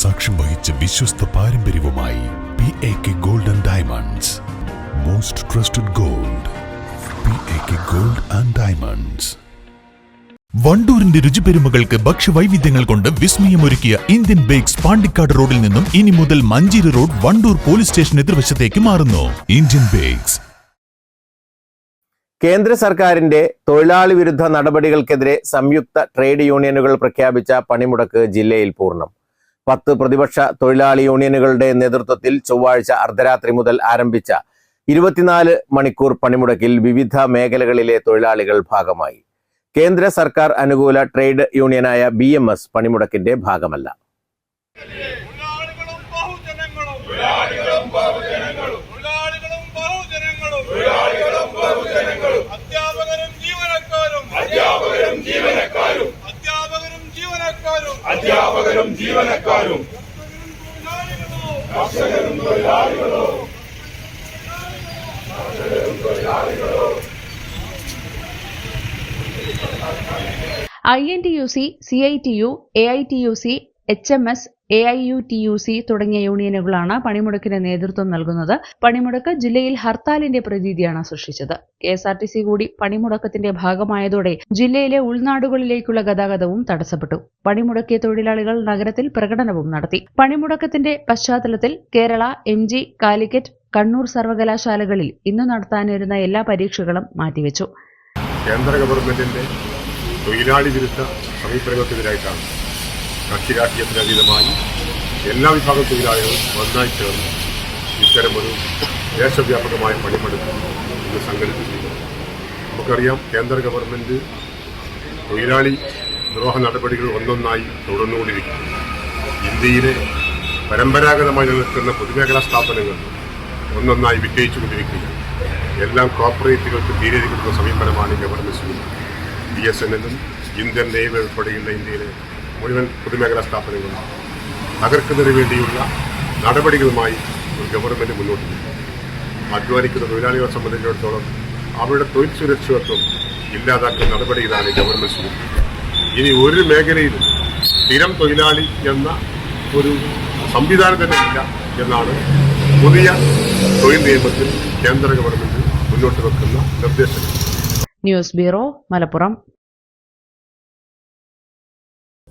സാക്ഷ്യം വഹിച്ച വിശ്വസ്ത പാരമ്പര്യവുമായി P A K gold and diamonds most trusted gold P A K gold and diamonds വണ്ടൂരിന്റെ രുചിപെരുമകൾക്ക് ഭക്ഷ്യവൈവിധ്യങ്ങൾ കൊണ്ട് വിസ്മയമൊരുക്കിയ ഇന്ത്യൻ ബേക്സ് പാണ്ടിക്കാട് റോഡിൽ നിന്നും ഇനി മുതൽ Manjeri road Wandoor police station എതിർവശത്തേക്ക് മാറുന്നു. Indian Bakes. കേന്ദ്ര സർക്കാരിന്റെ തൊഴിലാളി വിരുദ്ധ നടപടികൾക്കെതിരെ സംയുക്ത ട്രേഡ് യൂണിയനുകൾ പ്രഖ്യാപിച്ച പണിമുടക്ക് ജില്ലയിൽ പൂർണം. പത്ത് പ്രതിപക്ഷ തൊഴിലാളി യൂണിയനുകളുടെ നേതൃത്വത്തിൽ ചൊവ്വാഴ്ച അർദ്ധരാത്രി മുതൽ ആരംഭിച്ച ഇരുപത്തിനാല് മണിക്കൂർ പണിമുടക്കിൽ വിവിധ മേഖലകളിലെ തൊഴിലാളികൾ ഭാഗമായി. കേന്ദ്ര സർക്കാർ അനുകൂല ട്രേഡ് യൂണിയനായ ബി പണിമുടക്കിന്റെ ഭാഗമല്ല തൊഴിലാളികളും ബഹുജനങ്ങളും തൊഴിലാളികളും ബഹുജനങ്ങളും തൊഴിലാളികളും ബഹുജനങ്ങളും തൊഴിലാളികളും ബഹുജനങ്ങളും അധ്യാപകരും ജീവനക്കാരും അധ്യാപകരും ജീവനക്കാരും അധ്യാപകരും ജീവനക്കാരും അധ്യാപകരും ജീവനക്കാരും. കർഷകരും തൊഴിലാളികളോ. I N T U C C I T U A I T U C H M S A I U T U C തുടങ്ങിയ യൂണിയനുകളാണ് പണിമുടക്കിന് നേതൃത്വം നൽകുന്നത്. പണിമുടക്ക് ജില്ലയിൽ ഹർത്താലിന്റെ പ്രതീതിയാണ് സൃഷ്ടിച്ചത്. K S R T C കൂടി പണിമുടക്കത്തിന്റെ ഭാഗമായതോടെ ജില്ലയിലെ ഉൾനാടുകളിലേക്കുള്ള ഗതാഗതവും തടസ്സപ്പെട്ടു. പണിമുടക്കിയ തൊഴിലാളികൾ നഗരത്തിൽ പ്രകടനവും നടത്തി. പണിമുടക്കത്തിന്റെ പശ്ചാത്തലത്തിൽ കേരള എം ജി കാലിക്കറ്റ് കണ്ണൂർ സർവകലാശാലകളിൽ ഇന്ന് നടത്താനിരുന്ന എല്ലാ പരീക്ഷകളും മാറ്റിവെച്ചു. കേന്ദ്ര ഗവൺമെന്റിന്റെ തൊഴിലാളി വിരുദ്ധ സമീപനങ്ങൾക്കെതിരായിട്ടാണ് കക്ഷി രാഷ്ട്രീയത്തിനതീതമായി എല്ലാ വിഭാഗം തൊഴിലാളികളും ഒന്നായി ചേർന്ന് ഇത്തരമൊരു ദേശവ്യാപകമായ പണിമെടുപ്പ് ഇന്ന് സംഘടിപ്പിച്ചിരിക്കുന്നത് നമുക്കറിയാം കേന്ദ്ര ഗവൺമെന്റ് തൊഴിലാളി ദ്രോഹ നടപടികൾ ഒന്നൊന്നായി തുടർന്നുകൊണ്ടിരിക്കുന്നു. ഇന്ത്യയിലെ പരമ്പരാഗതമായി നിലനിൽക്കുന്ന പൊതുമേഖലാ സ്ഥാപനങ്ങൾ ഒന്നൊന്നായി വിജയിച്ചുകൊണ്ടിരിക്കുകയാണ് എല്ലാം കോർപ്പറേറ്റുകൾക്ക് തീരെ കൊടുക്കുന്ന സമീപനമാണ് ഗവൺമെന്റ് ബി എസ് എൻ എല്ലും ഇന്ത്യൻ നെയ്വ് ഉൾപ്പെടെയുള്ള ഇന്ത്യയിലെ മുഴുവൻ പൊതുമേഖലാ സ്ഥാപനങ്ങളും തകർക്കുന്നതിന് വേണ്ടിയുള്ള നടപടികളുമായി ഒരു ഗവൺമെന്റ് മുന്നോട്ട് പോകും അധ്വാനിക്കുന്ന തൊഴിലാളികളെ സംബന്ധിച്ചിടത്തോളം അവരുടെ തൊഴിൽ സുരക്ഷിതത്വം ഇല്ലാതാക്കുന്ന നടപടികളാണ് ഗവൺമെന്റ് സ്വീകരിക്കുന്നത് ഇനി ഒരു മേഖലയിലും സ്ഥിരം തൊഴിലാളി എന്ന ഒരു സംവിധാനം തന്നെ ഇല്ല എന്നാണ് പുതിയ തൊഴിൽ നിയമത്തിൽ കേന്ദ്ര ഗവൺമെന്റ് മുന്നോട്ട് വെക്കുന്ന നിർദ്ദേശങ്ങൾ. News bureau Malappuram.